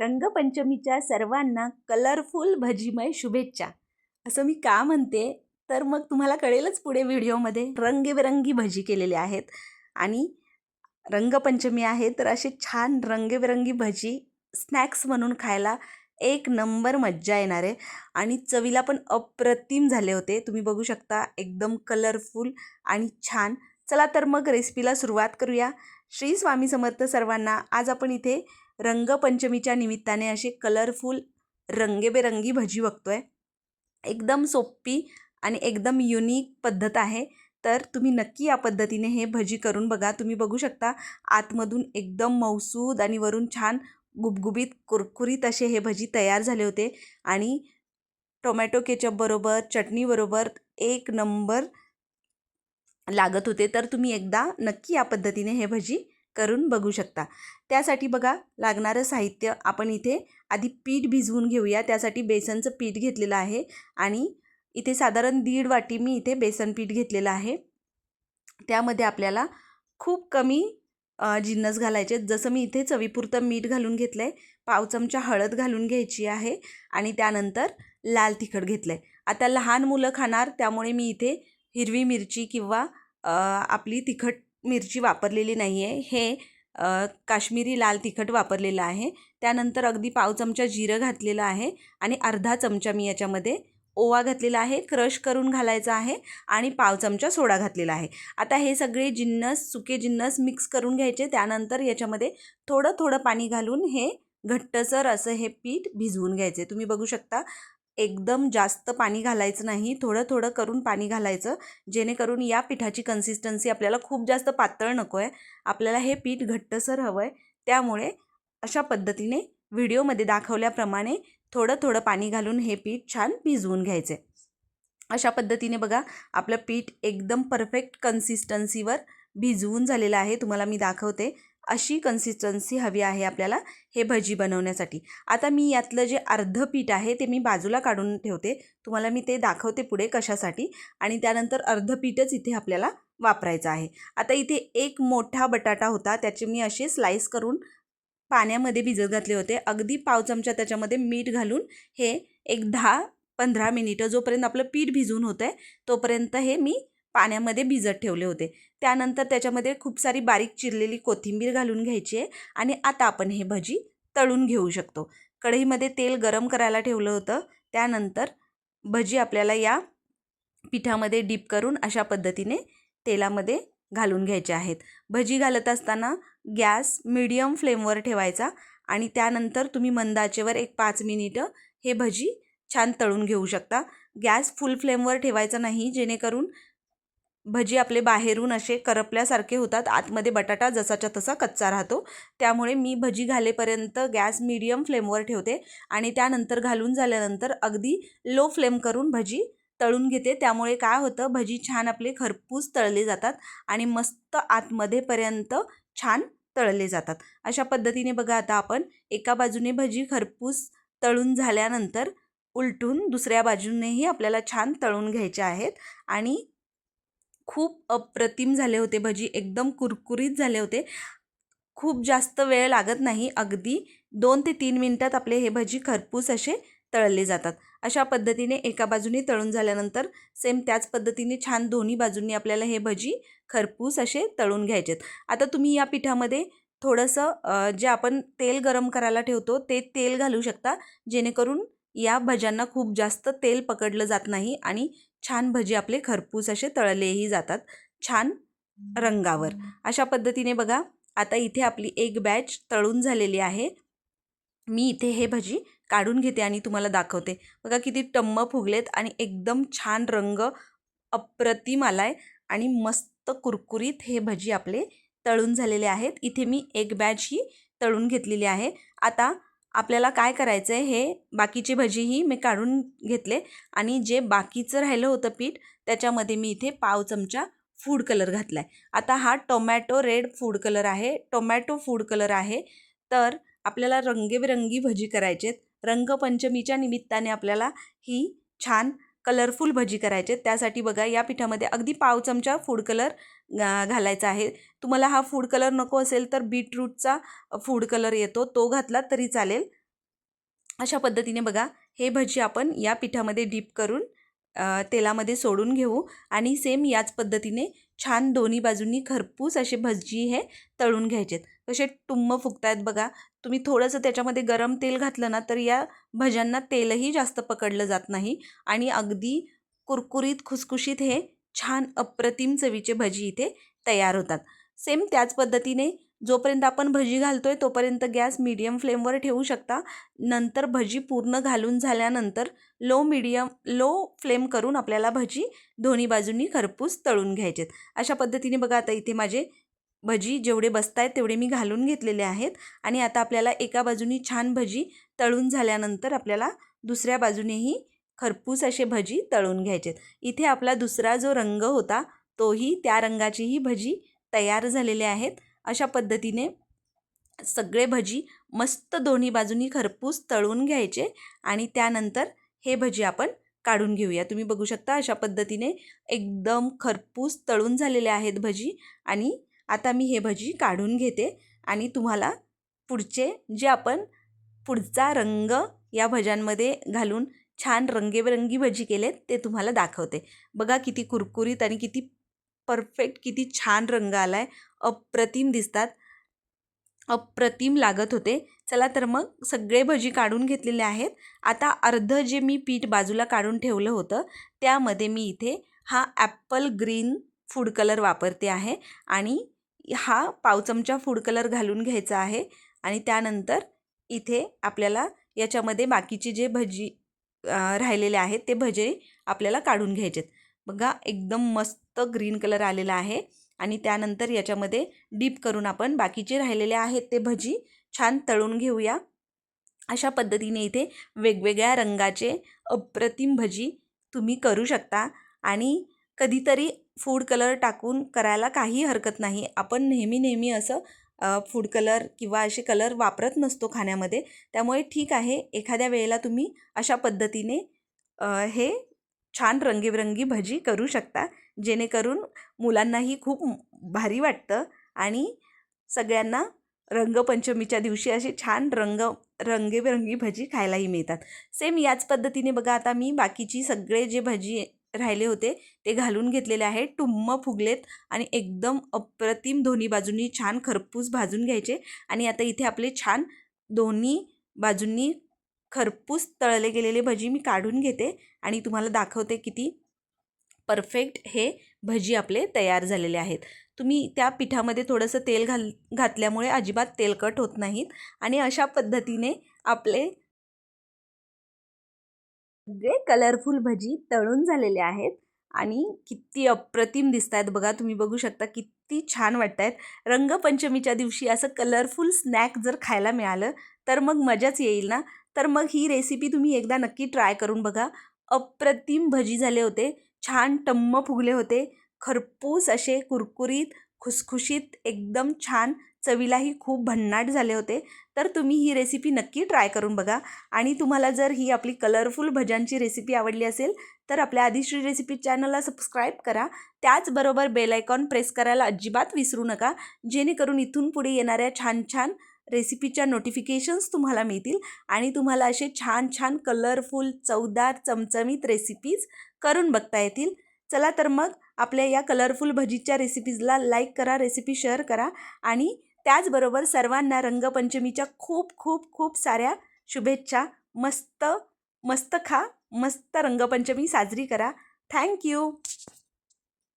रंगपंचमीच्या सर्वांना कलरफुल भजीमय शुभेच्छा. असं मी का म्हणते? तर मग तुम्हाला कळेलच पुढे व्हिडिओमध्ये. रंगीबेरंगी भजी केलेले आहेत. आणि रंगपंचमी आहे तर असे छान रंगीबेरंगी भजी स्नॅक्स म्हणून खायला एक नंबर मज्जा येणार आहे. आणि चवीला पण अप्रतिम झाले होते. तुम्ही बघू शकता एकदम कलरफुल आणि छान. चला तर मग रेसिपीला सुरुवात करूया. श्री स्वामी समर्थ सर्वांना आज आपण इथे रंगपंचमीच्या निमित्ताने असे कलरफुल रंगेबेरंगी भजी बघतोय. एकदम सोपी आणि एकदम युनिक पद्धत आहे. तर तुम्ही नक्की या पद्धतीने हे भजी करून बघा. तुम्ही बघू शकता आतमधून एकदम मौसूद आणि वरून छान गुबगुबीत कुरकुरीत असे हे भजी तयार झाले होते. आणि टोमॅटो केचपबरोबर चटणीबरोबर एक नंबर लागत होते. तर तुम्ही एकदा नक्की या पद्धतीने हे भजी करून बघू शकता. त्यासाठी बघा लागणारं साहित्य आपण इथे आधी पीठ भिजवून घेऊया. त्यासाठी बेसनचं पीठ घेतलेलं आहे आणि इथे साधारण दीड वाटी मी इथे बेसन पीठ घेतलेलं आहे. त्यामध्ये आपल्याला खूप कमी जिन्नस घालायचे जसं मी इथे चवीपुरतं मीठ घालून घेतलं आहे पाव चमचा हळद घालून घ्यायची आहे आणि त्यानंतर लाल तिखट घेतलं आहे आता लहान मुलं खाणार त्यामुळे मी इथे हिरवी मिरची किंवा आपली तिखट मिरची वापरलेली नाही आहे. हे काश्मीरी लाल तिखट वापरलेलं आहे. त्यानंतर अगदी पाव चमचा जिरं घातलेलं आहे आणि अर्धा चमचा मी याच्यामध्ये ओवा घातलेला आहे क्रश करून घालायचा आहे आणि पाव चमचा सोडा घातलेला आहे. आता हे सगळे जिन्नस सुके जिन्नस मिक्स करून घ्यायचे. त्यानंतर याच्यामध्ये थोडं थोडं पाणी घालून हे घट्टसर असं हे पीठ भिजवून घ्यायचे. तुम्ही बघू शकता एकदम जास्त पाणी घालायचं नाही थोडं थोडं करून पाणी घालायचं जेणेकरून या पिठाची कन्सिस्टन्सी आपल्याला खूप जास्त पातळ नको आहे आपल्याला हे पीठ घट्टसर हवं आहे त्यामुळे अशा पद्धतीने व्हिडिओमध्ये दाखवल्याप्रमाणे थोडं थोडं पाणी घालून हे पीठ छान भिजवून घ्यायचे. अशा पद्धतीने बघा आपलं पीठ एकदम परफेक्ट कन्सिस्टन्सीवर भिजवून झालेलं आहे. तुम्हाला मी दाखवते. अशी कन्सिस्टन्सी हवी आहे आपल्याला हे भजी बनवण्यासाठी. आता मी यातलं जे अर्ध पीठ आहे ते मी बाजूला काढून ठेवते. तुम्हाला मी ते दाखवते पुढे कशासाठी. आणि त्यानंतर अर्ध पीठच इथे आपल्याला वापरायचं आहे. आता इथे एक मोठा बटाटा होता त्याचे मी असे स्लाईस करून पाण्यामध्ये भिजत घातले होते. अगदी पाव चमचा त्याच्यामध्ये मीठ घालून हे एक दहा पंधरा मिनिटं जोपर्यंत आपलं पीठ भिजून होतं आहे तोपर्यंत हे मी पाण्यामध्ये भिजत ठेवले होते. त्यानंतर त्याच्यामध्ये खूप सारी बारीक चिरलेली कोथिंबीर घालून घ्यायची आहे आणि आता आपण हे भजी तळून घेऊ शकतो. कढईमध्ये तेल गरम करायला ठेवलं होतं. त्यानंतर भजी आपल्याला या पिठामध्ये डीप करून अशा पद्धतीने तेलामध्ये घालून घ्यायचे आहेत. भजी घालत असताना गॅस मिडियम फ्लेमवर ठेवायचा आणि त्यानंतर तुम्ही मंदाचेवर एक पाच मिनिटं हे भजी छान तळून घेऊ शकता. गॅस फुल फ्लेमवर ठेवायचा नाही जेणेकरून भजी आपले बाहेरून असे करपल्यासारखे होतात. आतमध्ये बटाटा जसाच्या तसा कच्चा राहतो. त्यामुळे मी भजी घालेपर्यंत गॅस मीडियम फ्लेमवर ठेवते आणि त्यानंतर घालून झाल्यानंतर अगदी लो फ्लेम करून भजी तळून घेते. त्यामुळे काय होतं भजी छान आपले खरपूस तळले जातात आणि मस्त आतमध्येपर्यंत छान तळले जातात. अशा पद्धतीने बघा आता आपण एका बाजूने भजी खरपूस तळून झाल्यानंतर उलटून दुसऱ्या बाजूनेही आपल्याला छान तळून घ्यायचे आहेत आणि खूप अप्रतिम झाले होते. भजी एकदम कुरकुरीत झाले होते. खूप जास्त वेळ लागत नाही. अगदी दोन ते तीन मिनटात आपले हे भजी खरपूस असे तळले जातात. अशा पद्धतीने एका बाजूने तळून झाल्यानंतर सेम त्याच पद्धतीने छान दोन्ही बाजूंनी आपल्याला हे भजी खरपूस असे तळून घ्यायचेत. आता तुम्ही या पिठामध्ये थोडंसं जे आपण तेल गरम करायला ठेवतो ते तेल घालू शकता. जेणेकरून या भज्यांना खूप जास्त तेल पकडलं जात नाही आणि छान भजी आपले खरपूस असे तळलेही जातात छान रंगावर. अशा पद्धतीने बघा आता इथे आपली एक बॅच तळून झालेली आहे. मी इथे हे भजी काढून घेते आणि तुम्हाला दाखवते. बघा किती टम्म फुगलेत आणि एकदम छान रंग अप्रतिम आला आहे आणि मस्त कुरकुरीत हे भजी आपले तळून झालेले आहेत. इथे मी एक बॅच ही तळून घेतलेली आहे. आता आपल्याला काय करायचं आहे हे बाकीचे भजीही मी काढून घेतले आणि जे बाकीचं राहिलं होतं पीठ त्याच्यामध्ये मी इथे पाव चमचा फूड कलर घातला आहे आता हा टोमॅटो रेड फूड कलर आहे. टोमॅटो फूड कलर आहे. तर आपल्याला रंगेबिरंगी भजी करायचे रंगपंचमीच्या निमित्ताने आपल्याला ही छान कलरफुल भजी करायचे. त्यासाठी बघा या पिठामध्ये अगदी पाव चमचा फूड कलर घालायचा आहे. तुम्हाला हा फूड कलर नको असेल तर बीटरूटचा फूड कलर येतो. तो घातला तरी चालेल. अशा पद्धतीने बघा हे भजी आपण या पिठामध्ये डीप करून तेलामध्ये सोडून घेऊ. आणि सेम याच पद्धतीने छान दोन्ही बाजूंनी खरपूस असे भजी हे तळून घ्यायचेत. कसे टुम्म फुगतायत बघा. तुम्ही थोडंसं त्याच्यामध्ये गरम तेल घातलं ना तर या भज्यांना तेलही जास्त पकडलं जात नाही. आणि अगदी कुरकुरीत खुसखुशीत हे छान अप्रतिम चवीचे भजी इथे तयार होतात. सेम त्याच पद्धतीने जोपर्यंत आपण भजी घालतोय तोपर्यंत गॅस मीडियम फ्लेमवर ठेवू शकता. नंतर भजी पूर्ण घालून झाल्यानंतर लो मीडियम लो फ्लेम करून आपल्याला भजी दोन्ही बाजूंनी खरपूस तळून घ्यायचेत. अशा पद्धतीने बघा आता इथे माझे भजी जेवढे बसत आहेत तेवढे मी घालून घेतलेले आहेत. आणि आता आपल्याला एका बाजूनी छान भजी तळून झाल्यानंतर आपल्याला दुसऱ्या बाजूनेही खरपूस असे भजी तळून घ्यायचेत. इथे आपला दुसरा जो रंग होता तोही त्या रंगाचीही भजी तयार झालेले आहेत. अशा पद्धतीने सगळे भजी मस्त दोन्ही बाजूनी खरपूस तळून घ्यायचे आणि त्यानंतर हे भजी आपण काढून घेऊया. तुम्ही बघू शकता अशा पद्धतीने एकदम खरपूस तळून झालेले आहेत भजी आणि आता मी हे भजी काढून घेते आणि तुम्हाला पुढचे जे आपण पुढचा रंग या भज्यांमध्ये घालून छान रंगेबेरंगी भजी केलेत ते तुम्हाला दाखवते. बघा किती कुरकुरीत आणि किती परफेक्ट किती छान रंग आला आहे अप्रतिम दिसतात. अप्रतिम लागत होते. चला तर मग सगळे भजी काढून घेतलेले आहेत. आता अर्ध जे मी पीठ बाजूला काढून ठेवलं होतं त्यामध्ये मी इथे हा ॲप्पल ग्रीन फूड कलर वापरते आहे आणि हा पाव चमचा फूड कलर घालून घ्यायचा आहे. आणि त्यानंतर इथे आपल्याला याच्यामध्ये बाकीचे जे भजी राहिलेले आहेत ते भजे आपल्याला काढून घ्यायचेत. बघा एकदम मस्त ग्रीन कलर आलेला आहे. आणि त्यानंतर याच्यामध्ये डीप करून आपण बाकीचे राहिलेले आहेत ते भजी छान तळून घेऊया. अशा पद्धतीने इथे वेगवेगळ्या रंगाचे अप्रतिम भजी तुम्ही करू शकता. आणि कधीतरी फूड कलर टाकून करायला काही हरकत नाही. आपण नेहमी नेहमी असं फूड कलर किंवा असे कलर वापरत नसतो खाण्यामध्ये. त्यामुळे ठीक आहे एखाद्या वेळेला तुम्ही अशा पद्धतीने हे छान रंगीबेरंगी भजी करू शकता जेणेकरून मुलांनाही खूप भारी वाटतं आणि सगळ्यांना रंगपंचमीच्या दिवशी असे छान रंग रंगीबेरंगी भजी खायलाही मिळतात. सेम याच पद्धतीने बघा आता मी बाकीची सगळे जे भजी राहिले होते. ते घालून घेतलेले आहे. टुम्म फुगलेत आणि एकदम अप्रतिम दोन्ही बाजूंनी छान खरपूस भाजून घ्यायचे. आणि आता इथे आपले छान दोन्ही बाजूंनी खरपूस तळले गेलेले भजी मी काढून घेते. आणि तुम्हाला दाखवते किती परफेक्ट हे भजी आपले तयार झालेले आहेत. तुम्ही त्या पिठामध्ये थोडंसं तेल घाल घातल्यामुळे अजिबात तेलकट होत नाहीत. आणि अशा पद्धतीने आपले सगळे कलरफुल भजी तळून झालेले आहेत आणि किती अप्रतिम दिसत आहेत बघा. तुम्ही बघू शकता किती छान वाटत आहेत रंगपंचमीच्या दिवशी असं कलरफुल स्नॅक जर खायला मिळालं तर मग मजाच येईल ना? तर मग ही रेसिपी तुम्ही एकदा नक्की ट्राय करून बघा. अप्रतिम भजी झाले होते. छान टम्म फुगले होते. खरपूस असे कुरकुरीत खुसखुशीत एकदम छान चवीलाही खूप भन्नाट झाले होते. तर तुम्ही ही रेसिपी नक्की ट्राय करून बघा. आणि तुम्हाला जर ही आपली कलरफुल भज्यांची रेसिपी आवडली असेल तर आपल्या आदिश्री रेसिपी चॅनलला सबस्क्राईब करा. त्याचबरोबर बेलायकॉन प्रेस करायला अजिबात विसरू नका. जेणेकरून इथून पुढे येणाऱ्या छान छान रेसिपीच्या नोटिफिकेशन्स तुम्हाला मिळतील. आणि तुम्हाला असे छान छान कलरफुल चवदार चमचमीत रेसिपीज करून बघता येतील. चला तर मग आपल्या या कलरफुल भजीच्या रेसिपीजला लाईक करा रेसिपी शेअर करा. आणि त्याचबरोबर सर्वांना रंगपंचमीच्या खूप खूप खूप साऱ्या शुभेच्छा. मस्त मस्त खा मस्त रंगपंचमी साजरी करा. थँक्यू